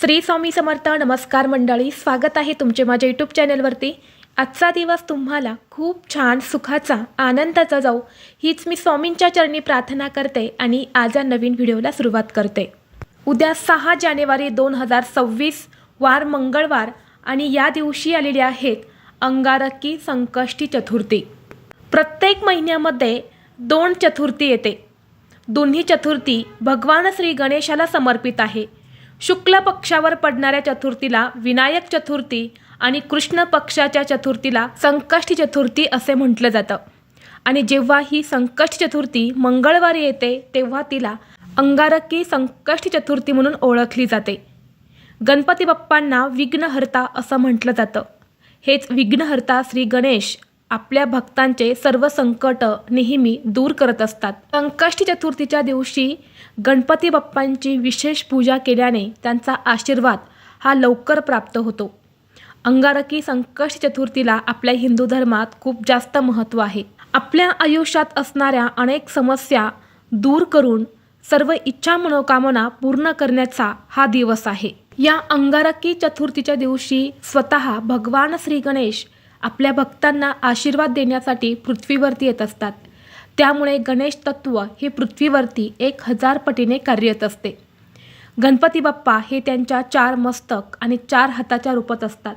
श्री स्वामी समर्थ नमस्कार मंडळी. स्वागत आहे तुमचे माझ्या यूट्यूब चॅनलवरती आजचा दिवस तुम्हाला खूप छान सुखाचा आनंदाचा जाऊ हीच मी स्वामींच्या चरणी प्रार्थना करते आणि आज या नवीन व्हिडिओला सुरुवात करते. उद्या सहा जानेवारी दोन हजार सव्वीस वार मंगळवार आणि या दिवशी आलेले आहेत अंगारकी संकष्टी चतुर्थी. प्रत्येक महिन्यामध्ये दोन चतुर्थी येते. दोन्ही चतुर्थी भगवान श्री गणेशाला समर्पित आहे. शुक्ल पक्षावर पडणाऱ्या चतुर्थीला विनायक चतुर्थी आणि कृष्ण पक्षाच्या चतुर्थीला संकष्टी चतुर्थी असे म्हटलं जातं. आणि जेव्हा ही संकष्टी चतुर्थी मंगळवारी येते तेव्हा तिला अंगारकी संकष्टी चतुर्थी म्हणून ओळखली जाते. गणपती बाप्पांना विघ्नहर्ता असं म्हटलं जातं. हेच विघ्नहर्ता श्री गणेश आपल्या भक्तांचे सर्व संकट नेहमी दूर करत असतात. संकष्टी चतुर्थीच्या दिवशी गणपती बाप्पांची विशेष पूजा केल्याने त्यांचा आशीर्वाद हा लवकर प्राप्त होतो. अंगारकी संकष्टी चतुर्थीला आपल्या हिंदू धर्मात खूप जास्त महत्त्व आहे. आपल्या आयुष्यात असणाऱ्या अनेक समस्या दूर करून सर्व इच्छा मनोकामना पूर्ण करण्याचा हा दिवस आहे. या अंगारकी चतुर्थीच्या दिवशी स्वतः भगवान श्री गणेश आपल्या भक्तांना आशीर्वाद देण्यासाठी पृथ्वीवरती येत असतात. त्यामुळे गणेश तत्व हे पृथ्वीवरती एक हजार पटीने कार्यरत असते. गणपती बाप्पा हे त्यांच्या चार मस्तक आणि चार हाताच्या रूपात असतात.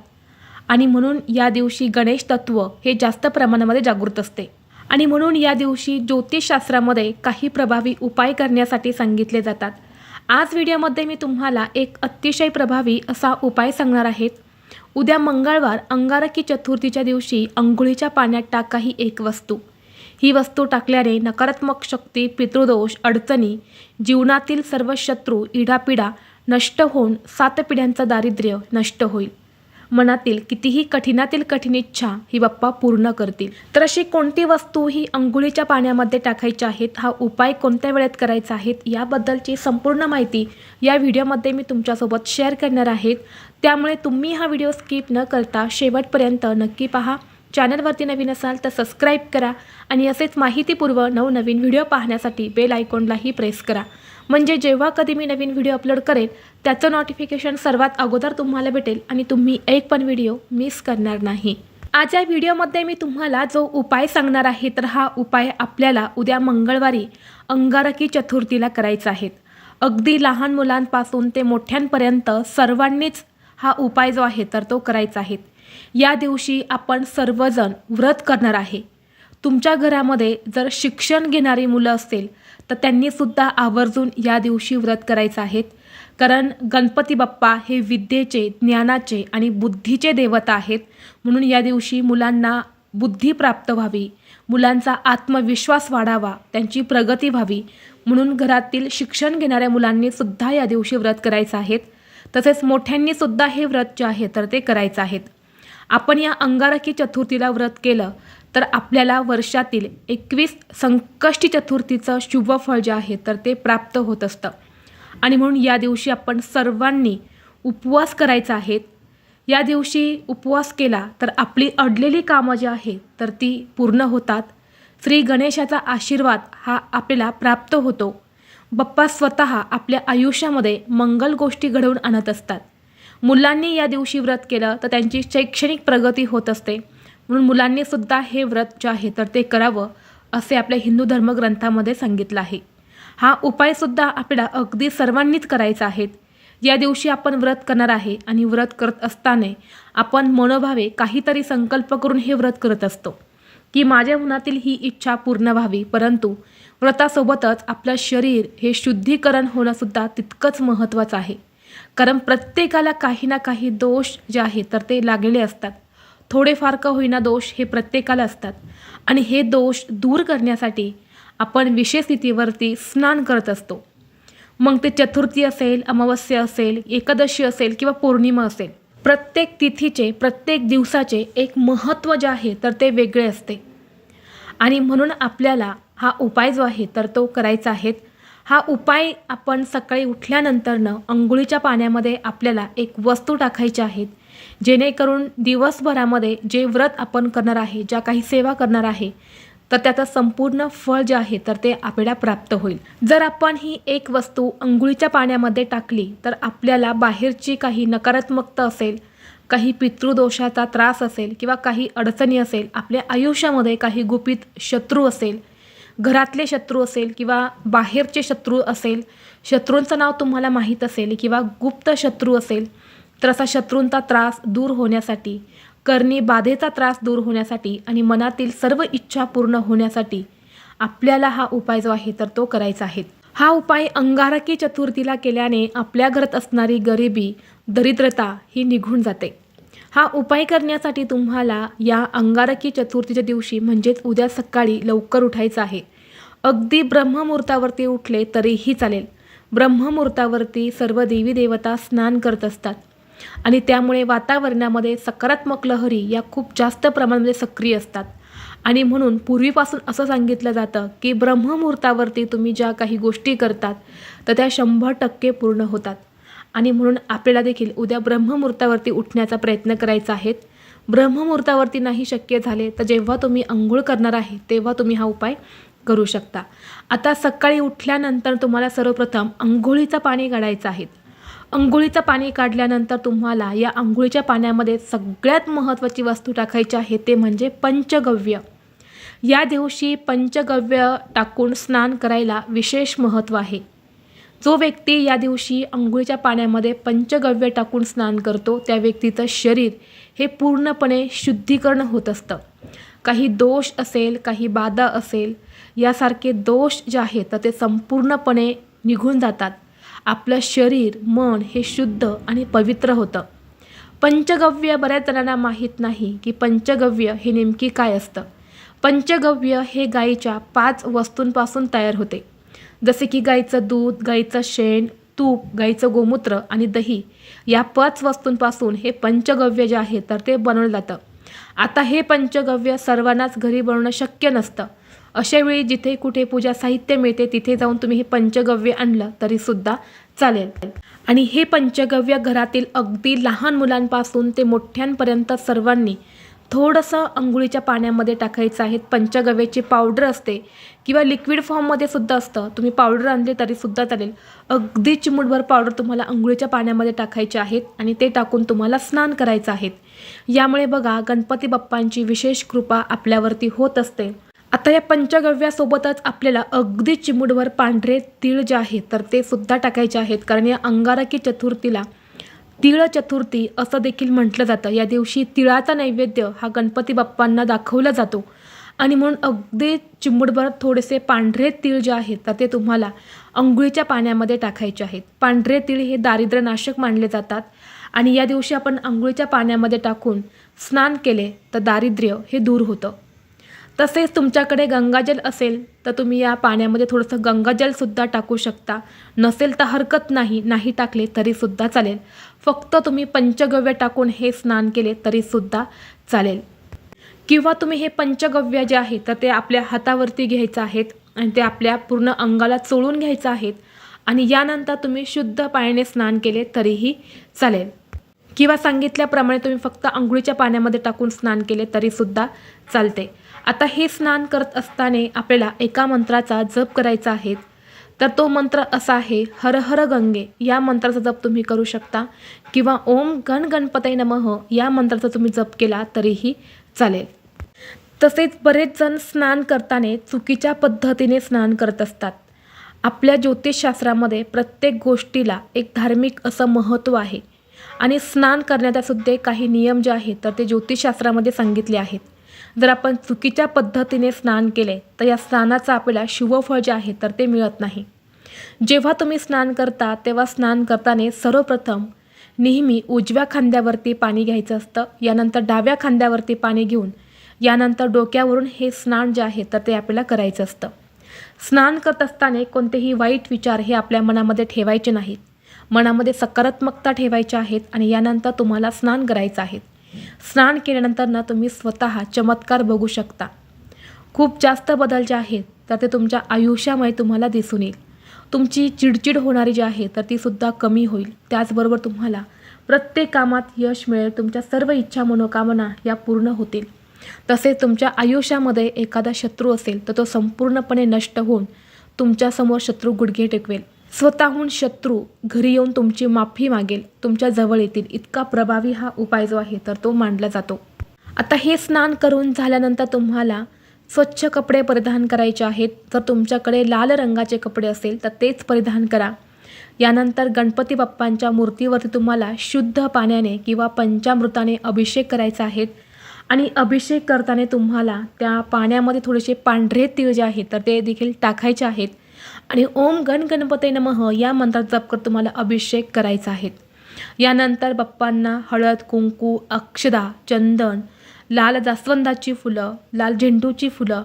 आणि म्हणून या दिवशी गणेश तत्व हे जास्त प्रमाणामध्ये जागृत असते. आणि म्हणून या दिवशी ज्योतिषशास्त्रामध्ये काही प्रभावी उपाय करण्यासाठी सांगितले जातात. आज व्हिडिओमध्ये मी तुम्हाला एक अतिशय प्रभावी असा उपाय सांगणार आहेत उद्या मंगळवार अंगारकी चतुर्थीच्या दिवशी अंघोळीच्या पाण्यात टाका ही एक वस्तू. ही वस्तू टाकल्याने नकारात्मक शक्ती पितृदोष अडचणी जीवनातील सर्व शत्रू इडापिडा नष्ट होऊन सात पिढ्यांचं दारिद्र्य नष्ट होईल. मनातील कितीही कठीणातील कठीण इच्छा ही बाप्पा पूर्ण करतील. तर अशी कोणती वस्तू ही अंघोळीच्या पाण्यामध्ये टाकायची आहेत? हा उपाय कोणत्या वेळेत करायचा आहेत याबद्दलची संपूर्ण माहिती या व्हिडिओमध्ये मी तुमच्यासोबत शेअर करणार आहेत त्यामुळे तुम्ही हा व्हिडिओ स्किप न करता शेवटपर्यंत नक्की पहा. चॅनलवरती नवीन असाल तर सबस्क्राईब करा आणि असेच माहितीपूर्व नवनवीन व्हिडिओ पाहण्यासाठी बेल आयकॉनलाही प्रेस करा. म्हणजे जेव्हा कधी मी नवीन व्हिडिओ अपलोड करेल त्याचं नोटिफिकेशन सर्वात अगोदर तुम्हाला भेटेल आणि तुम्ही एक पण व्हिडिओ मिस करणार नाही. आज या व्हिडिओमध्ये मी तुम्हाला जो उपाय सांगणार आहे तर हा उपाय आपल्याला उद्या मंगळवारी अंगारकी चतुर्थीला करायचा आहे. अगदी लहान मुलांपासून ते मोठ्यांपर्यंत सर्वांनीच हा उपाय जो आहे तर तो करायचा आहे. या दिवशी आपण सर्वजण व्रत करणार आहे. तुमच्या घरामध्ये जर शिक्षण घेणारी मुलं असेल तर त्यांनीसुद्धा आवर्जून या दिवशी व्रत करायचं आहेत कारण गणपती बाप्पा हे विद्येचे ज्ञानाचे आणि बुद्धीचे देवता आहेत. म्हणून या दिवशी मुलांना बुद्धी प्राप्त व्हावी मुलांचा आत्मविश्वास वाढावा त्यांची प्रगती व्हावी. म्हणून घरातील शिक्षण घेणाऱ्या मुलांनी सुद्धा या दिवशी व्रत करायचं आहेत तसेच मोठ्यांनीसुद्धा हे व्रत जे आहे तर ते करायचं आहेत आपण या अंगारकी चतुर्थीला व्रत केलं तर आपल्याला वर्षातील एकवीस संकष्टी चतुर्थीचं शुभफळ जे आहे तर ते प्राप्त होत असतं. आणि म्हणून या दिवशी आपण सर्वांनी उपवास करायचा आहेत या दिवशी उपवास केला तर आपली अडलेली कामं जी आहेत तर ती पूर्ण होतात. श्री गणेशाचा आशीर्वाद हा आपल्याला प्राप्त होतो. बाप्पा स्वतः आपल्या आयुष्यामध्ये मंगल गोष्टी घडवून आणत असतात. मुलांनी या दिवशी व्रत केलं तर त्यांची शैक्षणिक प्रगती होत असते. म्हणून मुलांनी सुद्धा हे व्रत जे आहे तर ते करावं असे आपल्या हिंदू धर्मग्रंथामध्ये सांगितलं आहे. हा उपायसुद्धा आपल्याला अगदी सर्वांनीच करायचा आहे. या दिवशी आपण व्रत करणार आहे आणि व्रत करत असताना आपण मनोभावे काहीतरी संकल्प करून हे व्रत करत असतो. की माझ्या मनातील ही इच्छा पूर्ण व्हावी परंतु व्रतासोबतच आपलं शरीर हे शुद्धीकरण होणंसुद्धा तितकंच महत्त्वाचं आहे. कारण प्रत्येकाला काही ना काही दोष जे आहे तर ते लागलेले असतात. थोडेफार का होईना दोष हे प्रत्येकाला असतात. आणि हे दोष दूर करण्यासाठी आपण विशेष तिथीवरती स्नान करत असतो. मग ते चतुर्थी असेल अमावस्या असेल एकादशी असेल किंवा पौर्णिमा असेल प्रत्येक तिथीचे प्रत्येक दिवसाचे एक महत्त्व जे आहे तर ते वेगळे असते. आणि म्हणून आपल्याला हा उपाय जो आहे तर तो करायचा आहे हा उपाय आपण सकाळी उठल्यानंतरनं अंघोळीच्या पाण्यामध्ये आपल्याला एक वस्तू टाकायची आहेत. जेणेकरून दिवसभरामध्ये जे व्रत आपण करणार आहे ज्या काही सेवा करणार आहे तर त्याचं संपूर्ण फळ जे आहे तर ते आपल्याला प्राप्त होईल. जर आपण ही एक वस्तू अंघोळीच्या पाण्यामध्ये टाकली तर आपल्याला बाहेरची काही नकारात्मकता असेल काही पितृदोषाचा त्रास असेल किंवा काही अडचणी असेल आपल्या आयुष्यामध्ये काही गुपित शत्रू असेल घरातले शत्रू असेल किंवा बाहेरचे शत्रू असेल शत्रूंचं नाव तुम्हाला माहीत असेल किंवा गुप्त शत्रू असेल तर असा शत्रूंचा त्रास दूर होण्यासाठी करणी बाधेचा त्रास दूर होण्यासाठी आणि मनातील सर्व इच्छा पूर्ण होण्यासाठी आपल्याला हा उपाय जो आहे तर तो करायचा आहे. हा उपाय अंगारकी चतुर्थीला केल्याने आपल्या घरात असणारी गरिबी दरिद्रता ही निघून जाते. हा उपाय करण्यासाठी तुम्हाला या अंगारकी चतुर्थीच्या दिवशी म्हणजेच उद्या सकाळी लवकर उठायचं आहे. अगदी ब्रह्ममुहूर्तावरती उठले तरीही चालेल. ब्रह्ममुहूर्तावरती सर्व देवी देवता स्नान करत असतात. आणि त्यामुळे वातावरणामध्ये सकारात्मक लहरी या खूप जास्त प्रमाणामध्ये सक्रिय असतात. आणि म्हणून पूर्वीपासून असं सांगितलं जातं की ब्रह्ममुहूर्तावरती तुम्ही ज्या काही गोष्टी करतात तर त्या शंभर टक्के पूर्ण होतात. आणि म्हणून आपल्याला देखील उद्या ब्रह्ममुहूर्तावरती उठण्याचा प्रयत्न करायचा आहे. ब्रह्ममुहूर्तावरती नाही शक्य झाले तर जेव्हा तुम्ही अंघोळ करणार आहे तेव्हा तुम्ही हा उपाय करू शकता. आता सकाळी उठल्यानंतर तुम्हाला सर्वप्रथम अंघोळीचं पाणी काढायचं आहे. अंघोळीचं पाणी काढल्यानंतर तुम्हाला या अंघोळीच्या पाण्यामध्ये सगळ्यात महत्त्वाची वस्तू टाकायची आहे ते म्हणजे पंचगव्य. या दिवशी पंचगव्य टाकून स्नान करायला विशेष महत्त्व आहे. जो व्यक्ती या दिवशी अंघोळीच्या पाण्यामध्ये पंचगव्य टाकून स्नान करतो त्या व्यक्तीचं शरीर हे पूर्णपणे शुद्धीकरण होत असतं. काही दोष असेल काही बाधा असेल यासारखे दोष जे आहेत तर ते संपूर्णपणे निघून जातात. आपलं शरीर मन हे शुद्ध आणि पवित्र होतं. पंचगव्य बऱ्याच जणांना माहीत नाही की पंचगव्य हे नेमकी काय असतं. पंचगव्य हे गाईच्या पाच वस्तूंपासून तयार होते. जसे की गाईचं दूध गाईचं शेण तूप गाईचं गोमूत्र आणि दही या पाच वस्तूंपासून हे पंचगव्य जे आहे तर ते बनवलं जातं. आता हे पंचगव्य सर्वांनाच घरी बनवणं शक्य नसतं. अशावेळी जिथे कुठे पूजा साहित्य मिळते तिथे जाऊन तुम्ही हे पंचगव्य आणलं तरीसुद्धा चालेल. आणि हे पंचगव्य घरातील अगदी लहान मुलांपासून ते मोठ्यांपर्यंत सर्वांनी थोडंसं अंघोळीच्या पाण्यामध्ये टाकायचं आहे. पंचगव्याची पावडर असते किंवा लिक्विड फॉर्ममध्ये सुद्धा असतं. तुम्ही पावडर आणली तरीसुद्धा चालेल. अगदी चिमूटभर पावडर तुम्हाला अंघोळीच्या पाण्यामध्ये टाकायचे आहेत आणि ते टाकून तुम्हाला स्नान करायचं आहे यामुळे बघा गणपती बाप्पांची विशेष कृपा आपल्यावरती होत असते. आता या पंचगव्यासोबतच आपल्याला अगदी चिमूटभर पांढरे तीळ जे आहेत तर ते सुद्धा टाकायचे आहेत. कारण या अंगारकी चतुर्थीला तिळ चतुर्थी असं देखील म्हटलं जातं. या दिवशी तिळाचा नैवेद्य हा गणपती बाप्पांना दाखवला जातो. आणि म्हणून अगदी चिमूटभर थोडेसे पांढरे तीळ जे आहेत तर ते तुम्हाला अंघोळीच्या पाण्यामध्ये टाकायचे आहेत. पांढरे तीळ हे दारिद्र्यनाशक मानले जातात. आणि या दिवशी आपण अंघोळीच्या पाण्यामध्ये टाकून स्नान केले तर दारिद्र्य हे दूर होतं. तसेच तुमच्याकडे गंगाजल असेल तर तुम्ही या पाण्यामध्ये थोडंसं गंगाजलसुद्धा टाकू शकता. नसेल तर हरकत नाही नाही टाकले तरीसुद्धा चालेल. फक्त तुम्ही पंचगव्य टाकून हे स्नान केले तरीसुद्धा चालेल. किंवा तुम्ही हे पंचगव्य जे आहे तर ते आपल्या हातावरती घ्यायचं आहेत आणि ते आपल्या पूर्ण अंगाला चोळून घ्यायचं आहेत. आणि यानंतर तुम्ही शुद्ध पाण्याने स्नान केले तरीही चालेल. किंवा सांगितल्याप्रमाणे तुम्ही फक्त आंघोळीच्या पाण्यामध्ये टाकून स्नान केले तरीसुद्धा चालते. आता हे स्नान करत असताना आपल्याला एका मंत्राचा जप करायचा आहे. तर तो मंत्र असा आहे हर हर गंगे. या मंत्राचा जप तुम्ही करू शकता. किंवा ओम गण गणपतय नमः. या मंत्राचा तुम्ही जप केला तरीही चालेल. तसेच बरेच जण स्नान करताना चुकीच्या पद्धतीने स्नान करत असतात. आपल्या ज्योतिषशास्त्रामध्ये प्रत्येक गोष्टीला एक धार्मिक असं महत्त्व आहे. आणि स्नान करण्याचा सुद्धा काही नियम जे आहेत तर ते ज्योतिषशास्त्रामध्ये सांगितले आहेत. जर आपण चुकीच्या पद्धतीने स्नान केले तर या स्नानाचं आपल्याला शुभफळ जे आहे तर ते मिळत नाही. जेव्हा तुम्ही स्नान करता तेव्हा स्नान करताना सर्वप्रथम नेहमी उजव्या खांद्यावरती पाणी घ्यायचं असतं यानंतर डाव्या खांद्यावरती पाणी घेऊन यानंतर डोक्यावरून हे स्नान जे आहे तर ते आपल्याला करायचं असतं. स्नान करत असताना कोणतेही वाईट विचार हे आपल्या मनामध्ये ठेवायचे नाहीत. मनामध्ये सकारात्मकता ठेवायच्या आहेत आणि यानंतर तुम्हाला स्नान करायचं आहे. स्नान केल्यानंतर ना तुम्ही स्वतः चमत्कार बघू शकता. खूप जास्त बदल जे आहेत तर ते तुमच्या आयुष्यामुळे तुम्हाला दिसून येईल. तुमची चिडचिड होणारी जी आहे तर ती सुद्धा कमी होईल. त्याचबरोबर तुम्हाला प्रत्येक कामात यश मिळेल. तुमच्या सर्व इच्छा मनोकामना या पूर्ण होतील. तसेच तुमच्या आयुष्यामध्ये एखादा शत्रू असेल तर तो संपूर्णपणे नष्ट होऊन तुमच्यासमोर शत्रू गुडघे टेकवेल. स्वतःहून शत्रू घरी येऊन तुमची माफी मागेल तुमच्या जवळ येतील. इतका प्रभावी हा उपाय जो आहे तर तो मांडला जातो. आता हे स्नान करून झाल्यानंतर तुम्हाला स्वच्छ कपडे परिधान करायचे आहेत. जर तुमच्याकडे लाल रंगाचे कपडे असेल तर तेच परिधान करा. यानंतर गणपती बाप्पांच्या मूर्तीवरती तुम्हाला शुद्ध पाण्याने किंवा पंचामृताने अभिषेक करायचा आहे. आणि अभिषेक करताना तुम्हाला त्या पाण्यामध्ये थोडेसे पांढरे तीळ जे आहेत तर ते देखील टाकायचे आहेत. आणि ओम गण गणपते नमः या मंत्रात जप करत तुम्हाला अभिषेक करायचा आहे. यानंतर बाप्पांना हळद कुंकू अक्षदा चंदन लाल जास्वंदाची फुलं लाल झेंडूची फुलं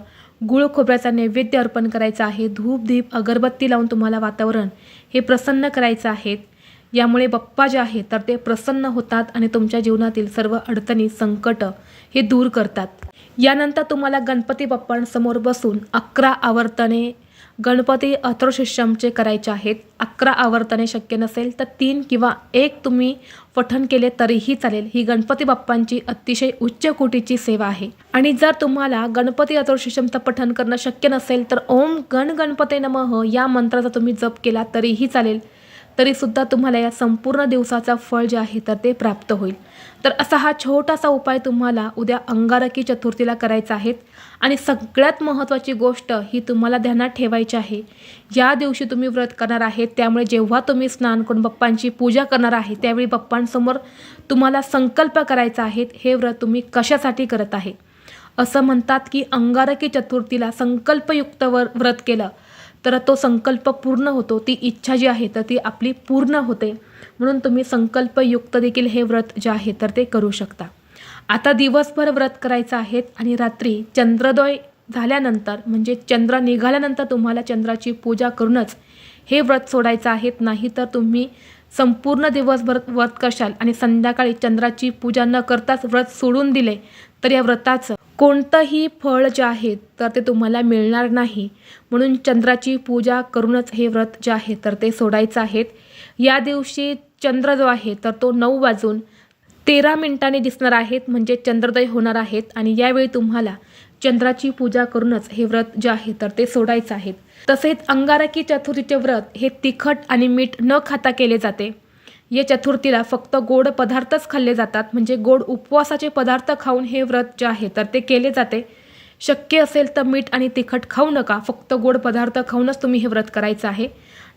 गुळ खोबऱ्याचा नैवेद्य अर्पण करायचा आहे. धूप दीप अगरबत्ती लावून तुम्हाला वातावरण हे प्रसन्न करायचं आहे. यामुळे बाप्पा जे आहे तर ते प्रसन्न होतात आणि तुमच्या जीवनातील सर्व अडचणी संकट हे दूर करतात. यानंतर तुम्हाला गणपती बाप्पांसमोर बसून अकरा आवर्तने गणपती अथर्वशीर्षमचे करायचे आहेत. अकरा आवर्तने शक्य नसेल तर तीन किंवा एक तुम्ही पठण केले तरीही चालेल. ही गणपती बाप्पांची अतिशय उच्च कोटीची सेवा आहे. आणि जर तुम्हाला गणपती अथर्वशीर्षमचं पठण करणं शक्य नसेल तर ओम गण गणपते नमः या मंत्राचा तुम्ही जप केला तरीही चालेल. तरीसुद्धा तुम्हाला या संपूर्ण दिवसाचा फळ जे आहे तर ते प्राप्त होईल. तर असा हा छोटासा उपाय तुम्हाला उद्या अंगारकी चतुर्थीला करायचा आहे आणि सगळ्यात महत्त्वाची गोष्ट ही तुम्हाला ध्यानात ठेवायची आहे. या दिवशी तुम्ही व्रत करणार आहेत त्यामुळे जेव्हा तुम्ही स्नान करून बाप्पांची पूजा करणार आहे त्यावेळी बाप्पांसमोर तुम्हाला संकल्प करायचा आहे हे व्रत तुम्ही कशासाठी करत आहे? असं म्हणतात की अंगारकी चतुर्थीला संकल्पयुक्त वर व्रत केलं तर तो संकल्प पूर्ण होतो. ती इच्छा जी आहे तर ती आपली पूर्ण होते. म्हणून तुम्ही संकल्पयुक्त देखील हे व्रत जे आहे तर ते करू शकता. आता दिवसभर व्रत करायचं आहेत आणि रात्री चंद्रोदय झाल्यानंतर म्हणजे चंद्र निघाल्यानंतर तुम्हाला चंद्राची पूजा करूनच हे व्रत सोडायचं आहेत नाही तर तुम्ही संपूर्ण दिवसभर व्रत करशाल आणि संध्याकाळी चंद्राची पूजा न करताच व्रत सोडून दिले तर या व्रताचं कोणतंही फळ जे आहे तर ते तुम्हाला मिळणार नाही. म्हणून चंद्राची पूजा करूनच हे व्रत जे आहे तर ते सोडायचं आहेत या दिवशी चंद्र जो आहे तर तो नऊ वाजून तेरा मिनिटांनी दिसणार आहेत म्हणजे चंद्रोदय होणार आहेत आणि यावेळी तुम्हाला चंद्राची पूजा करूनच हे व्रत जे आहे तर ते सोडायचं आहे. तसेच अंगारकी चतुर्थीचे व्रत हे तिखट आणि मीठ न खाता केले जाते. या चतुर्थीला फक्त गोड पदार्थच खाल्ले जातात. म्हणजे गोड उपवासाचे पदार्थ खाऊन हे व्रत जे आहे तर ते केले जाते. शक्य असेल तर मीठ आणि तिखट खाऊ नका. फक्त गोड पदार्थ खाऊनच तुम्ही हे व्रत करायचं आहे.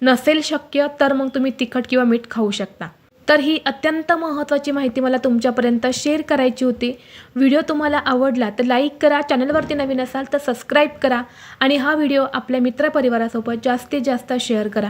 नसेल शक्य तर मग तुम्ही तिखट किंवा मीठ खाऊ शकता. तर ही अत्यंत महत्त्वाची माहिती मला तुमच्यापर्यंत शेअर करायची होती. व्हिडिओ तुम्हाला आवडला तर लाईक करा चॅनलवरती नवीन असाल तर सबस्क्राईब करा आणि हा व्हिडिओ आपल्या मित्रपरिवारासोबत जास्तीत जास्त शेअर करा.